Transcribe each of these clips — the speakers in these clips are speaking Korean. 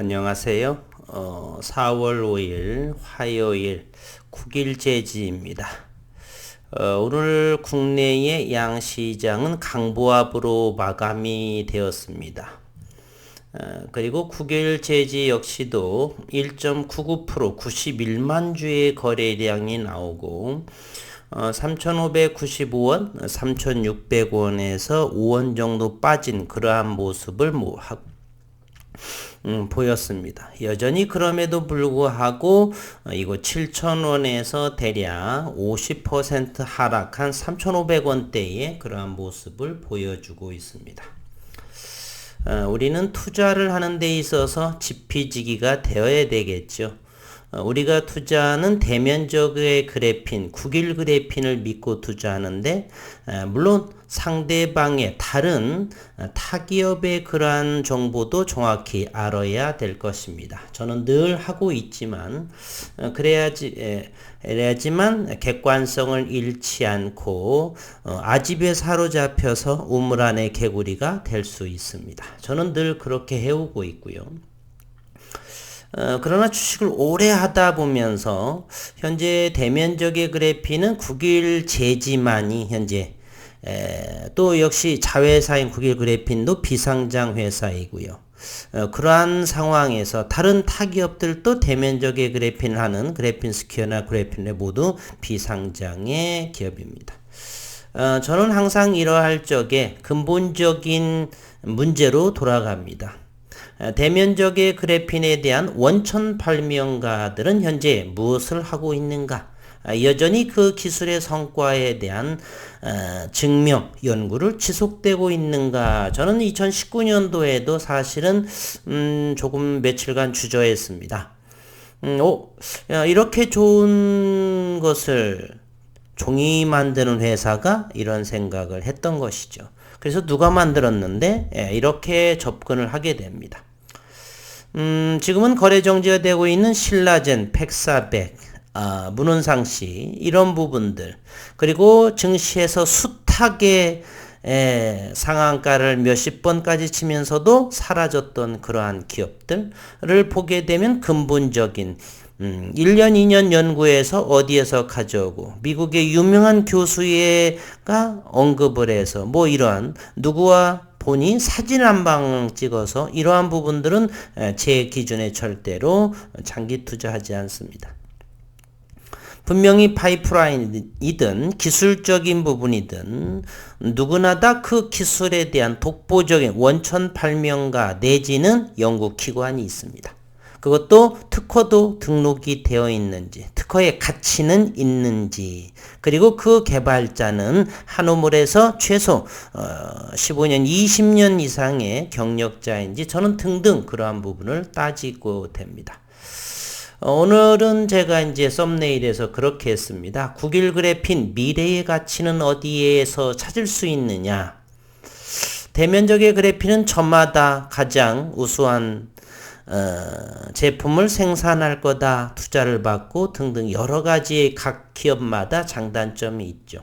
안녕하세요. 어, 4월 5일 화요일 9일 제지입니다. 어, 오늘 국내의 양시장은 강보합으로 마감이 되었습니다. 어, 그리고 9일 제지 역시도 1.99% 91만 주의 거래량이 나오고 어, 3,595원, 3,600원에서 5원 정도 빠진 그러한 모습을 뭐, 하, 음, 보였습니다. 여전히 그럼에도 불구하고 어, 이거 7,000원에서 대략 50% 하락한 3,500원대의 그러한 모습을 보여주고 있습니다. 어, 우리는 투자를 하는 데 있어서 지피지기가 되어야 되겠죠. 어, 우리가 투자하는 대면적의 그래핀, 국일 그래핀을 믿고 투자하는데 물론 상대방의 다른 어, 타기업의 그러한 정보도 정확히 알아야 될 것입니다. 저는 늘 하고 있지만 어, 그래야지 그래야지만 객관성을 잃지 않고 아집에 사로잡혀서 우물 안의 개구리가 될 수 있습니다. 저는 늘 그렇게 해오고 있고요. 어, 그러나 주식을 오래 하다 보면서 현재 대면적의 그래피는 9일 제지만이 현재 에, 또 역시 자회사인 9일 그래핀도 비상장 회사이고요. 어, 그러한 상황에서 다른 타기업들도 대면적의 그래핀을 하는 그래핀 스퀘어나 그래핀레 모두 비상장의 기업입니다. 어, 저는 항상 이러할 적에 근본적인 문제로 돌아갑니다. 대면적의 그래핀에 대한 원천 발명가들은 현재 무엇을 하고 있는가? 아, 여전히 그 기술의 성과에 대한 어, 증명 연구를 지속되고 있는가? 저는 2019년도에도 사실은 음, 조금 며칠간 주저했습니다. 음, 오, 야, 이렇게 좋은 것을 종이 만드는 회사가 이런 생각을 했던 것이죠. 그래서 누가 만들었는데 예, 이렇게 접근을 하게 됩니다. 음, 지금은 거래 정지가 되고 있는 신라젠, 팩사백, 아, 문원상시 이런 부분들. 그리고 증시에서 숱하게 에, 상한가를 몇십 번까지 치면서도 사라졌던 그러한 기업들을 보게 되면 근본적인 음, 1년, 2년 연구에서 어디에서 가져오고, 미국의 유명한 교수가 언급을 해서, 뭐 이러한, 누구와 본인 사진 한 방 찍어서 이러한 부분들은 제 기준에 절대로 장기 투자하지 않습니다. 분명히 파이프라인이든 기술적인 부분이든 누구나 다 그 기술에 대한 독보적인 원천 발명가 내지는 연구 기관이 있습니다. 그것도 특허도 등록이 되어 있는지, 특허의 가치는 있는지, 그리고 그 개발자는 한 우물에서 최소 어, 15년, 20년 이상의 경력자인지 저는 등등 그러한 부분을 따지고 됩니다. 어, 오늘은 제가 이제 썸네일에서 그렇게 했습니다. 9일 그래핀 미래의 가치는 어디에서 찾을 수 있느냐? 대면적의 그래핀은 저마다 가장 우수한 어, 제품을 생산할 거다, 투자를 받고 등등 여러 가지 각 기업마다 장단점이 있죠.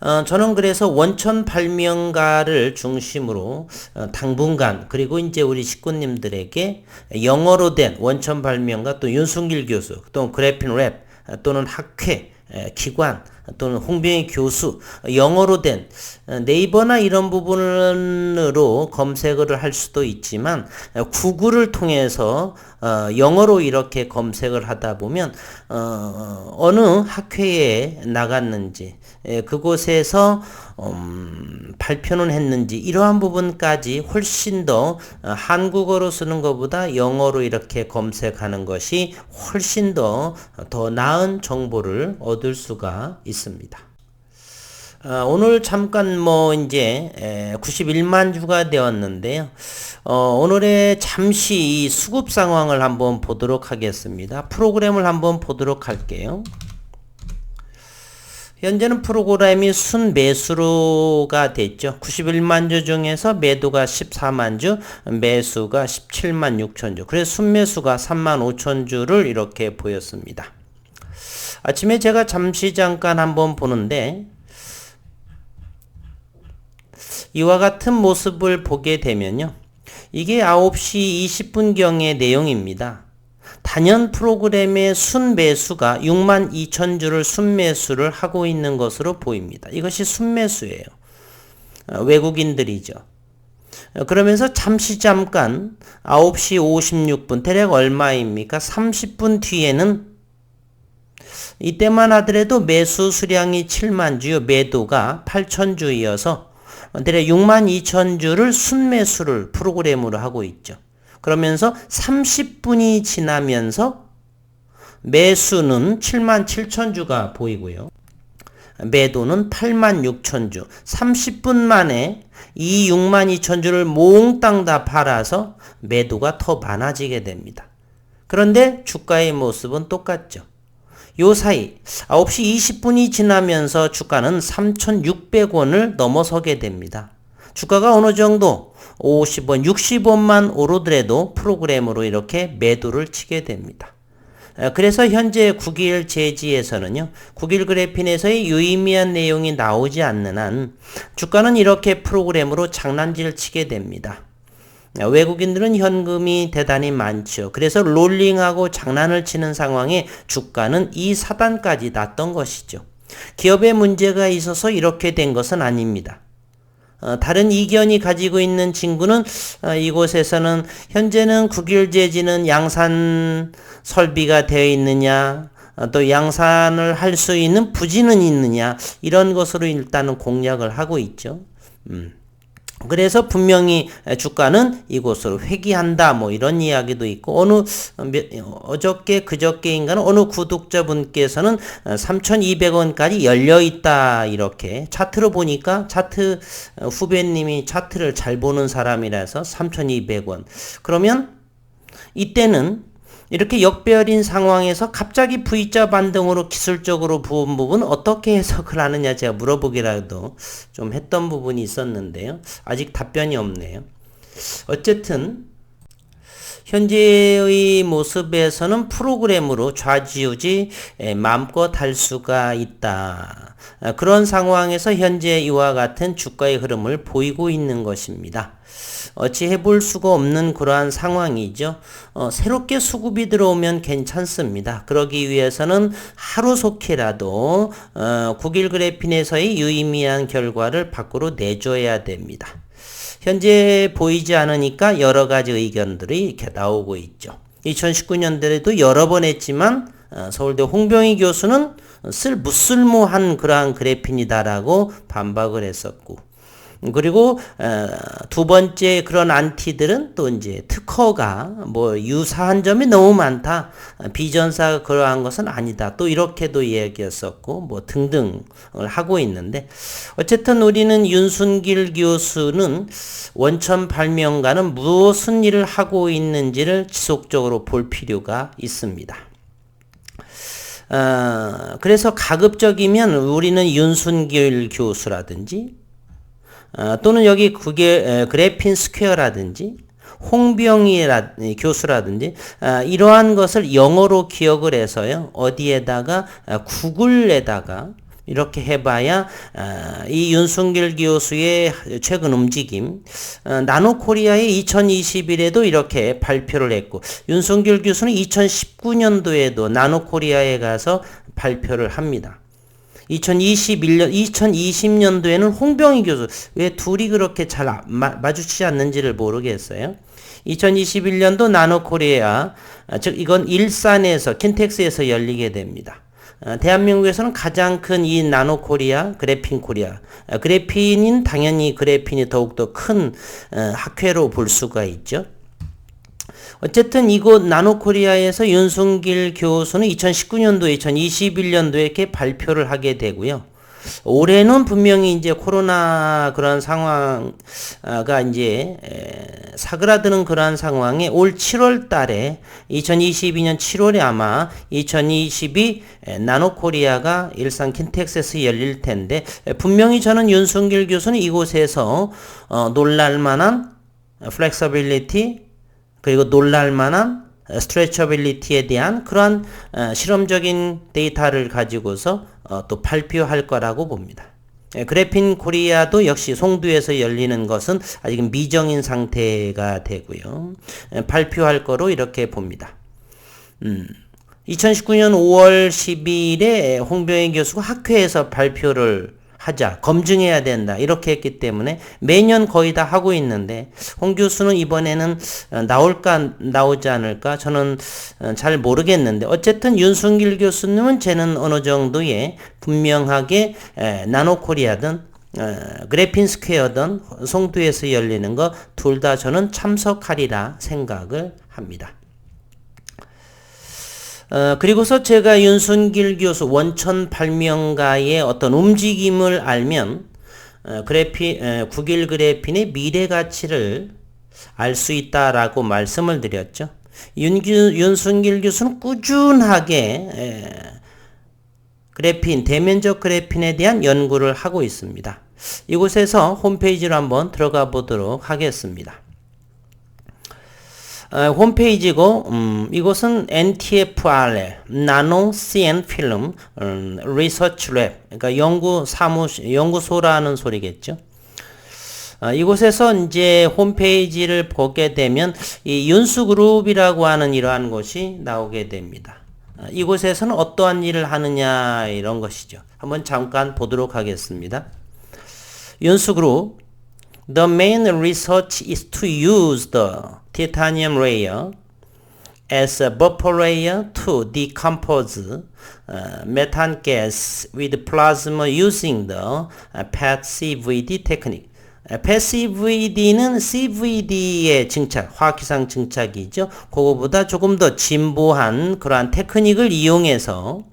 어, 저는 그래서 원천 발명가를 중심으로 어, 당분간 그리고 이제 우리 식구님들에게 영어로 된 원천 발명가 또 윤승길 교수 또 그래핀 랩 또는 학회 기관 또는 홍병희 교수 영어로 된 어, 네이버나 이런 부분으로 검색을 할 수도 있지만 구글을 통해서 어, 영어로 이렇게 검색을 하다 보면 어, 어느 학회에 나갔는지 예, 그곳에서 음, 발표는 했는지 이러한 부분까지 훨씬 더 어, 한국어로 쓰는 것보다 영어로 이렇게 검색하는 것이 훨씬 더더 나은 정보를 얻을 수가 있습니다. 어, 오늘 잠깐 뭐 이제 91만 주가 되었는데요. 어, 오늘의 잠시 이 수급 상황을 한번 보도록 하겠습니다. 프로그램을 한번 보도록 할게요. 현재는 프로그램이 순 매수로가 됐죠. 91만 주 중에서 매도가 14만 주, 매수가 17만 6천 주. 그래서 순매수가 3만 5천 주를 이렇게 보였습니다. 아침에 제가 잠시 잠깐 한번 보는데 이와 같은 모습을 보게 되면요. 이게 9시 20분경의 내용입니다. 단연 프로그램의 순매수가 6만 2천 주를 순매수를 하고 있는 것으로 보입니다. 이것이 순매수예요. 어, 외국인들이죠. 어, 그러면서 잠시 잠깐 9시 56분 대략 얼마입니까? 30분 뒤에는 이때만 하더라도 매수 수량이 7만 주요 매도가 8천 주이어서 대략 6만 2천 주를 순매수를 프로그램으로 하고 있죠. 그러면서 30분이 지나면서 매수는 7만 7천 주가 보이고요. 매도는 8만 6천 주. 30분 만에 이 6만 2천 주를 몽땅 다 팔아서 매도가 더 많아지게 됩니다. 그런데 주가의 모습은 똑같죠. 요 사이 9시 20분이 지나면서 주가는 3,600원을 넘어서게 됩니다. 주가가 어느 정도 50원, 60원만 오르더라도 프로그램으로 이렇게 매도를 치게 됩니다. 그래서 현재 9일 제지에서는요, 9일 그래핀에서의 유의미한 내용이 나오지 않는 한 주가는 이렇게 프로그램으로 장난질 치게 됩니다. 외국인들은 현금이 대단히 많죠. 그래서 롤링하고 장난을 치는 상황에 주가는 이 사단까지 났던 것이죠. 기업에 문제가 있어서 이렇게 된 것은 아닙니다. 어, 다른 이견이 가지고 있는 친구는 어, 이곳에서는 현재는 국일제지는 양산 설비가 되어 있느냐 어, 또 양산을 할 수 있는 부지는 있느냐 이런 것으로 일단은 공략을 하고 있죠. 음. 그래서 분명히 주가는 이곳으로 회귀한다 뭐 이런 이야기도 있고 어느 어저께 그저께인가는 어느 구독자분께서는 3,200원까지 열려 있다 이렇게 차트로 보니까 차트 후배님이 차트를 잘 보는 사람이라서 3,200원. 그러면 이때는 이렇게 역배열인 상황에서 갑자기 V자 반등으로 기술적으로 부은 부분 어떻게 해석을 하느냐 제가 물어보기라도 좀 했던 부분이 있었는데요. 아직 답변이 없네요. 어쨌든 현재의 모습에서는 프로그램으로 좌지우지 마음껏 할 수가 있다. 그런 상황에서 현재 이와 같은 주가의 흐름을 보이고 있는 것입니다. 어찌 해볼 수가 없는 그러한 상황이죠. 어, 새롭게 수급이 들어오면 괜찮습니다. 그러기 위해서는 하루속히라도 어, 9일 그래핀에서의 유의미한 결과를 밖으로 내줘야 됩니다. 현재 보이지 않으니까 여러 가지 의견들이 이렇게 나오고 있죠. 2019년도에도 여러 번 했지만 어, 서울대 홍병희 교수는 쓸 무쓸모한 그러한 그래핀이다라고 반박을 했었고 그리고 두 번째 그런 안티들은 또 이제 특허가 뭐 유사한 점이 너무 많다. 비전사가 그러한 것은 아니다. 또 이렇게도 이야기했었고 뭐 등등을 하고 있는데 어쨌든 우리는 윤순길 교수는 원천 발명가는 무슨 일을 하고 있는지를 지속적으로 볼 필요가 있습니다. 어, 그래서 가급적이면 우리는 윤순길 교수라든지 어, 또는 여기 그게 그래핀 스퀘어라든지 홍병이라 교수라든지 아, 이러한 것을 영어로 기억을 해서요 어디에다가 아, 구글에다가 이렇게 해봐야 아, 이 윤순길 교수의 최근 움직임 나노코리아의 2021에도 이렇게 발표를 했고 윤순길 교수는 2019년도에도 나노코리아에 가서 발표를 합니다. 2021년, 2020년도에는 홍병희 교수, 왜 둘이 그렇게 잘 마, 주치지 않는지를 모르겠어요. 2021년도 나노 코리아, 아, 즉, 이건 일산에서, 킨텍스에서 열리게 됩니다. 아, 대한민국에서는 가장 큰 이 나노 코리아, 그래핀 코리아. 아, 그래핀인 당연히 그래핀이 더욱더 큰 어, 학회로 볼 수가 있죠. 어쨌든 이곳 나노코리아에서 윤순길 교수는 2019년도, 2021년도에 이렇게 발표를 하게 되고요. 올해는 분명히 이제 코로나 그런 상황가 이제 사그라드는 그러한 상황에 올 7월 달에 2022년 7월에 아마 2022 나노코리아가 일산 킨텍스에서 열릴 텐데 분명히 저는 윤순길 교수는 이곳에서 어, 놀랄 만한 플렉서빌리티 그리고 놀랄 만한 스트레처빌리티에 대한 그러한 어, 실험적인 데이터를 가지고서 어, 또 발표할 거라고 봅니다. 예, 그래핀 코리아도 역시 송두에서 열리는 것은 아직 미정인 상태가 되고요. 예, 발표할 거로 이렇게 봅니다. 음. 2019년 5월 10일에 홍병희 교수가 학회에서 발표를 하자 검증해야 된다 이렇게 했기 때문에 매년 거의 다 하고 있는데 홍 교수는 이번에는 어, 나올까 나오지 않을까 저는 어, 잘 모르겠는데 어쨌든 윤순길 교수님은 쟤는 어느 정도의 분명하게 나노코리아든 어, 그래핀 스퀘어든 송두에서 열리는 거 둘 다 저는 참석하리라 생각을 합니다. 어, 그리고서 제가 윤순길 교수 원천 발명가의 어떤 움직임을 알면 어, 그래피, 어, 국일 그래핀의 미래 가치를 알 수 있다라고 말씀을 드렸죠. 윤규, 윤순길 교수는 꾸준하게 에, 그래핀, 대면적 그래핀에 대한 연구를 하고 있습니다. 이곳에서 홈페이지로 한번 들어가 보도록 하겠습니다. 어, 홈페이지고 음, 이곳은 NTFRL 나노 CN 필름 음, 리서치 랩 그러니까 연구 사무 연구소라는 소리겠죠. 어, 이곳에서 이제 홈페이지를 보게 되면 이 윤수그룹이라고 하는 이러한 곳이 나오게 됩니다. 어, 이곳에서는 어떠한 일을 하느냐 이런 것이죠. 한번 잠깐 보도록 하겠습니다. 윤수그룹 The main research is to use the titanium layer as a buffer layer to decompose uh, methane gas with plasma using the uh, PET-CVD technique. PET-CVD는 CVD의 증착, 화학기상 증착이죠. 그거보다 조금 더 진보한 그러한 테크닉을 이용해서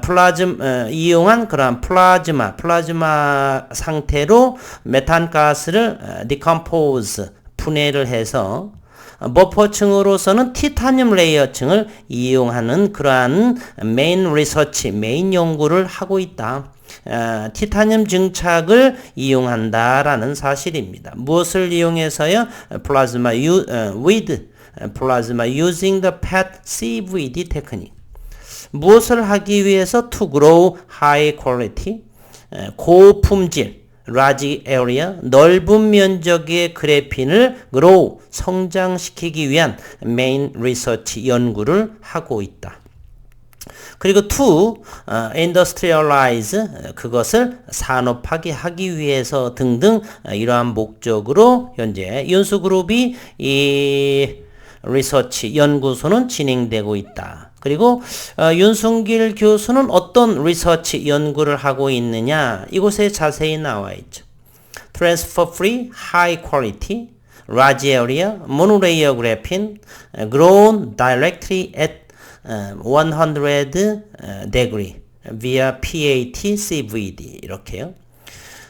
플라즘 어, 이용한 그러한 플라즈마 플라즈마 상태로 메탄 가스를 디컴포즈 분해를 해서 버퍼층으로서는 티타늄 레이어층을 이용하는 그러한 메인 리서치, 메인 연구를 하고 있다. 어, 티타늄 증착을 이용한다라는 사실입니다. 무엇을 이용해서요? 플라즈마 유, 어, with 플라즈마 using the PET CVD technique. 무엇을 하기 위해서 to grow high quality 고품질 large area 넓은 면적의 그래핀을 grow 성장시키기 위한 main research 연구를 하고 있다. 그리고 to uh, industrialize 그것을 산업화하게 하기 위해서 등등 이러한 목적으로 현재 윤수그룹이 이 리서치 연구소는 진행되고 있다. 그리고 어, 윤승길 교수는 어떤 리서치 연구를 하고 있느냐 이곳에 자세히 나와 있죠. Transfer free, high quality, large area, monolayer graphene, grown directly at 100 degree via PAT CVD 이렇게요.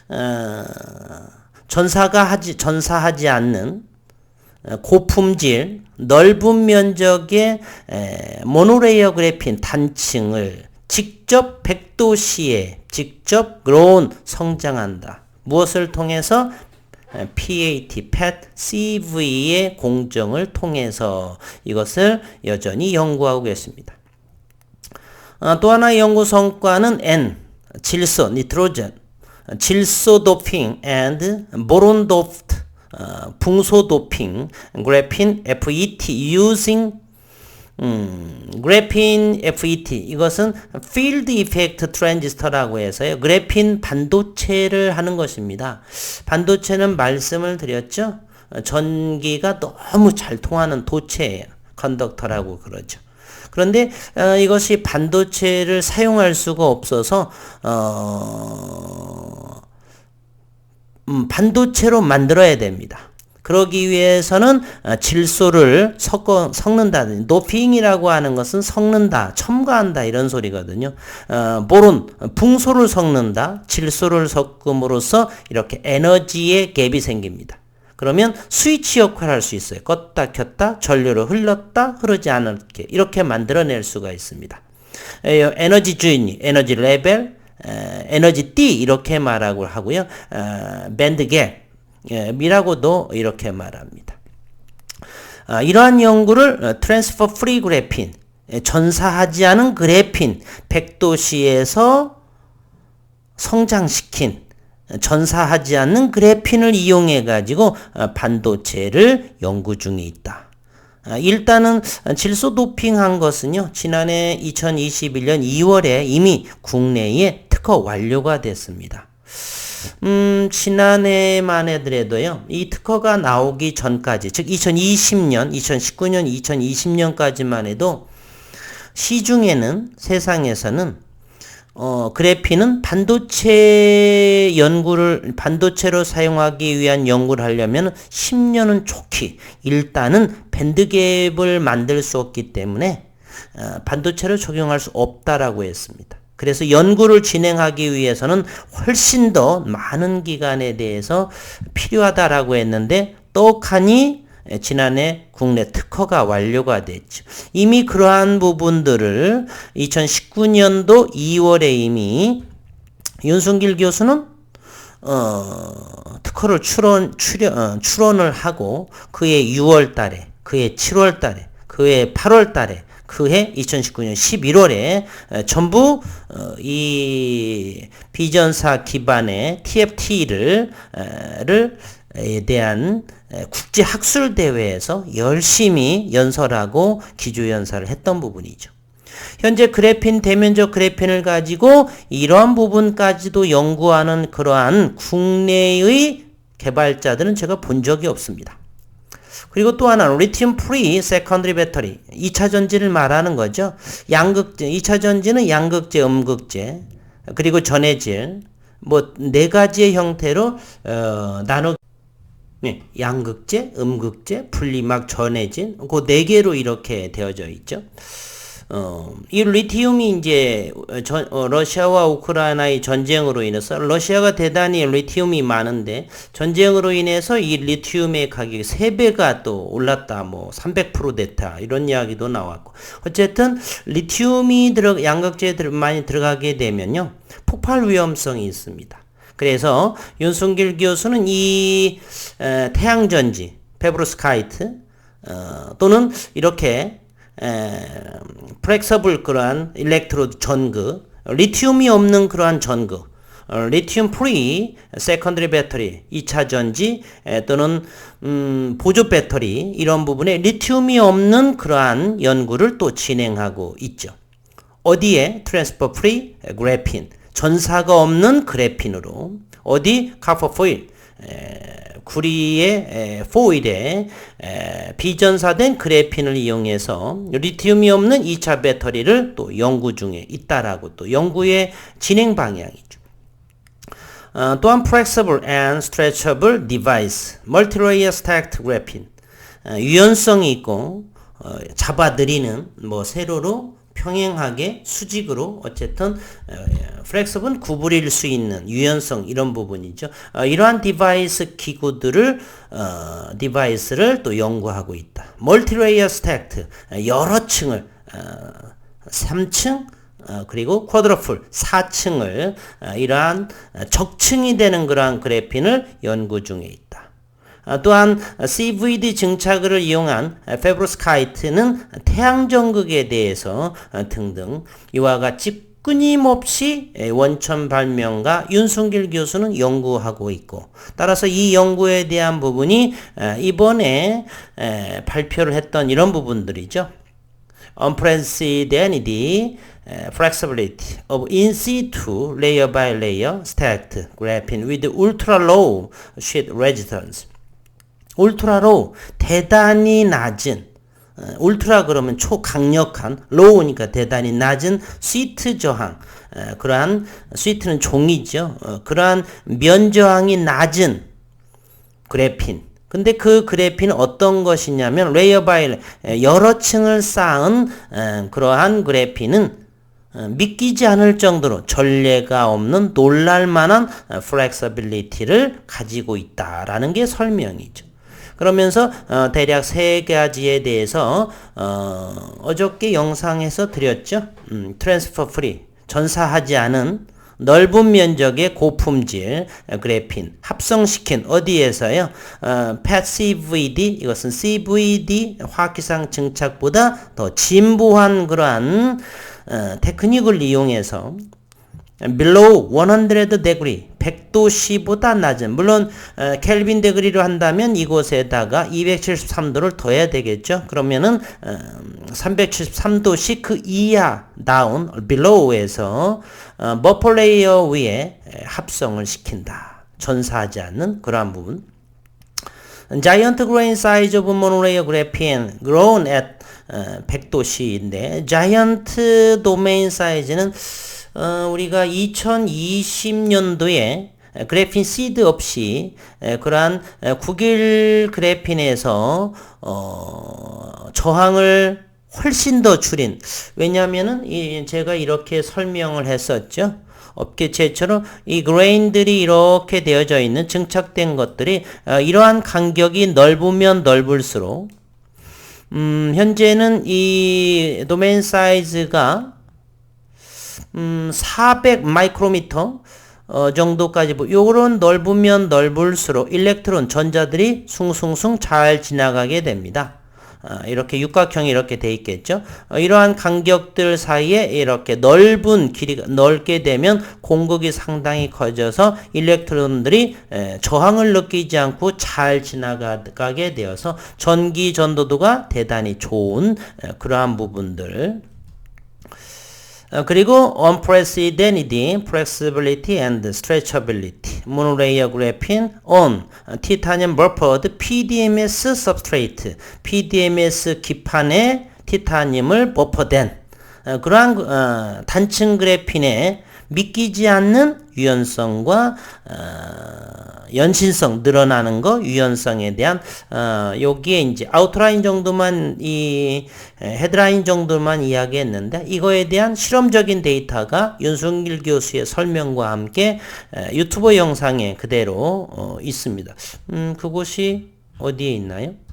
어, 전사가 하지 전사하지 않는 고품질 넓은 면적의 모노레이어 그래핀 단층을 직접 백도시에 직접 그로운 성장한다. 무엇을 통해서 PAT, PET, CV의 공정을 통해서 이것을 여전히 연구하고 계십니다. 어, 또 하나의 연구 성과는 N, 질소, 니트로젠, 질소 도핑 and 보론 도 붕소 도핑, 그래핀 FET using 음, 그래핀 FET 이것은 필드 이펙트 트랜지스터라고 해서요. 그래핀 반도체를 하는 것입니다. 반도체는 말씀을 드렸죠. 어, 전기가 너무 잘 통하는 도체예요. 컨덕터라고 그러죠. 그런데 어, 이것이 반도체를 사용할 수가 없어서 어, 음, 반도체로 만들어야 됩니다. 그러기 위해서는 어, 질소를 섞어 섞는다. 노핑이라고 하는 것은 섞는다, 첨가한다 이런 소리거든요. 어, 보론 붕소를 섞는다, 질소를 섞음으로써 이렇게 에너지의 갭이 생깁니다. 그러면 스위치 역할을 할 수 있어요. 껐다 켰다, 전류를 흘렀다, 흐르지 않게 이렇게 만들어낼 수가 있습니다. 에너지 주인이 에너지 레벨, 에너지 D 이렇게 말하고 하고요. 밴드 갭이라고도 이렇게 말합니다. 아, 이러한 연구를 트랜스퍼 프리 그래핀 전사하지 않은 그래핀 100도씨에서 성장시킨 전사하지 않는 그래핀을 이용해 가지고 어, 반도체를 연구 중에 있다. 아, 일단은 질소 도핑한 것은요, 지난해 2021년 2월에 이미 국내에 특허 완료가 됐습니다. 음, 지난해만 해더라도요, 이 특허가 나오기 전까지, 즉 2020년, 2019년, 2020년까지만 해도 시중에는 세상에서는 어, 그래핀은 반도체 연구를, 반도체로 사용하기 위한 연구를 하려면 10년은 좋기. 일단은 밴드갭을 만들 수 없기 때문에, 어, 반도체를 적용할 수 없다라고 했습니다. 그래서 연구를 진행하기 위해서는 훨씬 더 많은 기간에 대해서 필요하다라고 했는데, 떡하니 예, 지난해 국내 특허가 완료가 됐죠. 이미 그러한 부분들을 2019년도 2월에 이미 윤순길 교수는 어, 특허를 출원, 출연, 어, 출원을 하고 그해 6월 달에, 그해 7월 달에, 그해 8월 달에, 그해 2019년 11월에 전부 어, 이 비전사 기반의 TFT를 에 대한 국제 학술 대회에서 열심히 연설하고 기조 연설을 했던 부분이죠. 현재 그래핀 대면적 그래핀을 가지고 이러한 부분까지도 연구하는 그러한 국내의 개발자들은 제가 본 적이 없습니다. 그리고 또 하나는 리튬 프리 세컨드리 배터리 2차 전지를 말하는 거죠. 양극재 2차 전지는 양극재, 음극재 그리고 전해질 뭐 네 가지의 형태로 어, 나눠 네, 양극재, 음극재, 분리막, 전해진 그네 개로 이렇게 되어져 있죠. 어, 이 리튬이 이제 전, 어, 러시아와 우크라이나의 전쟁으로 인해서 러시아가 대단히 리튬이 많은데 전쟁으로 인해서 이 리튬의 가격이 3배가 또 올랐다. 뭐 300% 됐다. 이런 이야기도 나왔고. 어쨌든 리튬이 들어 양극재에 많이 들어가게 되면요. 폭발 위험성이 있습니다. 그래서 윤순길 교수는 이 에, 태양전지, 페브로스카이트 어, 또는 이렇게 프렉서블 그러한 일렉트로드 전구, 리튬이 없는 그러한 전구, 어, 리튬 프리 세컨드리 배터리 2차 전지 에, 또는 음, 보조 배터리 이런 부분에 리튬이 없는 그러한 연구를 또 진행하고 있죠. 어디에? 트랜스퍼 프리 그래핀. 전사가 없는 그래핀으로. 어디? 카퍼 포일 구리의 포일에 비전사된 그래핀을 이용해서 리튬이 없는 2차 배터리를 또 연구 중에 있다라고 또 연구의 진행 방향이죠. 어, 또한 flexible and stretchable device, multi-layer stacked graphene 어, 유연성이 있고 어, 잡아들이는 뭐 세로로 평행하게 수직으로 어쨌든 플렉스블 구부릴 수 있는 유연성 이런 부분이죠. 어, 이러한 디바이스 기구들을 어, 디바이스를 또 연구하고 있다. 멀티레이어 스택트 여러 층을 어, 3층 어, 그리고 쿼드러풀 4층을 어, 이러한 적층이 되는 그러한 그래핀을 연구 중에 있다. 아, 또한 CVD 증착을 이용한 페브로스카이트는 태양전극에 대해서 어, 등등 이와 같이 끊임없이 원천 발명가 윤순길 교수는 연구하고 있고 따라서 이 연구에 대한 부분이 이번에 발표를 했던 이런 부분들이죠. Unprecedented flexibility of in situ layer by layer stacked graphene with ultra low sheet resistance 울트라로 대단히 낮은 어, 울트라 그러면 초강력한 로우니까 대단히 낮은 스위트 저항 어, 그러한 스위트는 종이죠. 어, 그러한 면 저항이 낮은 그래핀 근데 그 그래핀은 어떤 것이냐면 레이어 바이 여러 층을 쌓은 그러한 그래핀은 믿기지 않을 정도로 전례가 없는 놀랄만한 플렉서빌리티를 가지고 있다라는 게 설명이죠. 그러면서 어, 대략 세 가지에 대해서 어, 어저께 영상에서 드렸죠. 음, 트랜스퍼 프리 전사하지 않은 넓은 면적의 고품질 그래핀 합성시킨 어디에서요? 어, PET-CVD 이것은 CVD 화학기상 증착보다 더 진보한 그러한 어, 테크닉을 이용해서 below 100 degree 100도씨보다 낮은 물론 어, 켈빈 데그리로 한다면 이곳에다가 273도를 더해야 되겠죠. 그러면은 어, 373도씨 그 이하 down below에서 어, 버퍼 레이어 위에 합성을 시킨다. 전사하지 않는 그러한 부분. Giant grain size of monolayer grown at 어, 100도씨인데 giant domain size는 어, 우리가 2020년도에 그래핀 시드 없이 에, 그러한 에, 국일 그래핀에서 어, 저항을 훨씬 더 줄인 왜냐하면은 이 제가 이렇게 설명을 했었죠. 업계 최초로 이 그레인들이 이렇게 되어져 있는 증착된 것들이 어, 이러한 간격이 넓으면 넓을수록 음, 현재는 이 도메인 사이즈가 음, 400 마이크로미터 어, 정도까지 보- 요런 넓으면 넓을수록 일렉트론 전자들이 숭숭숭 잘 지나가게 됩니다. 아, 이렇게 육각형이 이렇게 돼 있겠죠. 어, 이러한 간격들 사이에 이렇게 넓은 길이가 넓게 되면 공극이 상당히 커져서 일렉트론들이 에, 저항을 느끼지 않고 잘 지나가게 되어서 전기 전도도가 대단히 좋은 에, 그러한 부분들 어, 그리고 unprecedented flexibility and stretchability monolayer graphene on titanium buffered PDMS substrate PDMS 기판에 티타늄을 버퍼된 어, 그러한 어, 단층 그래핀의 믿기지 않는 유연성과 어, 연신성 늘어나는 거 유연성에 대한 어, 여기에 이제 아웃라인 정도만 이 에, 헤드라인 정도만 이야기했는데 이거에 대한 실험적인 데이터가 윤승길 교수의 설명과 함께 에, 유튜브 영상에 그대로 어, 있습니다. 음, 그곳이 어디에 있나요?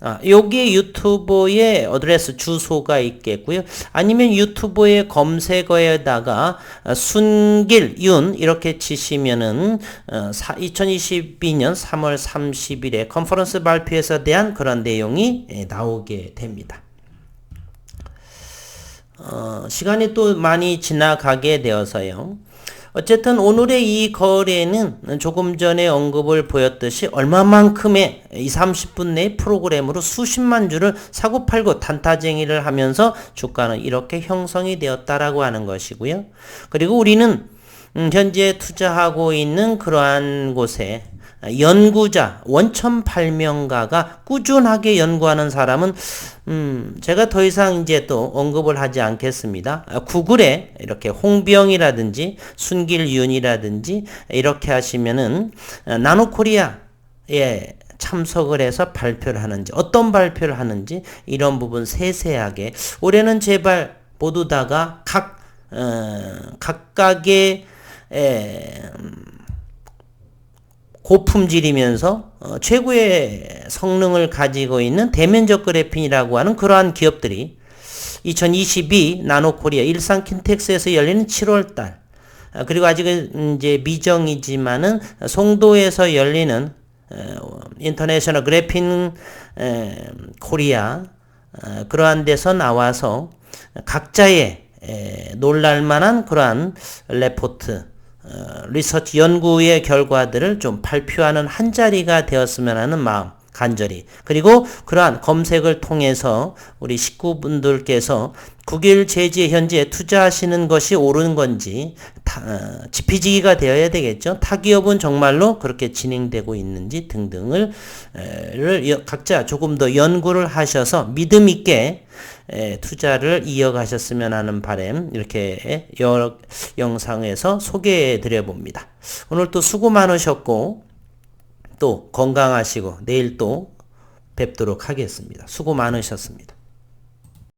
아, 여기 유튜브에 어드레스 주소가 있겠고요. 아니면 유튜브의 검색어에다가 어, 순길 윤 이렇게 치시면은 어, 사, 2022년 3월 30일에 컨퍼런스 발표에서 대한 그런 내용이 예, 나오게 됩니다. 어, 시간이 또 많이 지나가게 되어서요. 어쨌든 오늘의 이 거래는 조금 전에 언급을 보였듯이 얼마만큼의 2, 30분 내 프로그램으로 수십만 주를 사고 팔고 단타쟁이를 하면서 주가는 이렇게 형성이 되었다라고 하는 것이고요. 그리고 우리는 음, 현재 투자하고 있는 그러한 곳에 연구자, 원천 발명가가 꾸준하게 연구하는 사람은 음, 제가 더 이상 이제 또 언급을 하지 않겠습니다. 아, 구글에 이렇게 홍병이라든지 순길윤이라든지 이렇게 하시면은 아, 나노코리아에 참석을 해서 발표를 하는지 어떤 발표를 하는지 이런 부분 세세하게 올해는 제발 모두 다가 각 어, 각각의 에, 고품질이면서 어, 최고의 성능을 가지고 있는 대면적 그래핀이라고 하는 그러한 기업들이 2022 나노코리아 일산 킨텍스에서 열리는 7월 달 아, 그리고 아직은 이제 미정이지만은 송도에서 열리는 어, 인터내셔널 그래핀 에, 코리아 어, 그러한 데서 나와서 각자의 에, 놀랄만한 그러한 레포트 어, 리서치 연구의 결과들을 좀 발표하는 한 자리가 되었으면 하는 마음 간절히 그리고 그러한 검색을 통해서 우리 식구분들께서 국일 제지에 현재 투자하시는 것이 옳은 건지 타, 어, 지피지기가 되어야 되겠죠. 타 기업은 정말로 그렇게 진행되고 있는지 등등을 에, 각자 조금 더 연구를 하셔서 믿음 있게 에, 투자를 이어가셨으면 하는 바람 이렇게 여러 영상에서 소개해 드려 봅니다. 오늘 또 수고 많으셨고 또 건강하시고 내일 또 뵙도록 하겠습니다. 수고 많으셨습니다.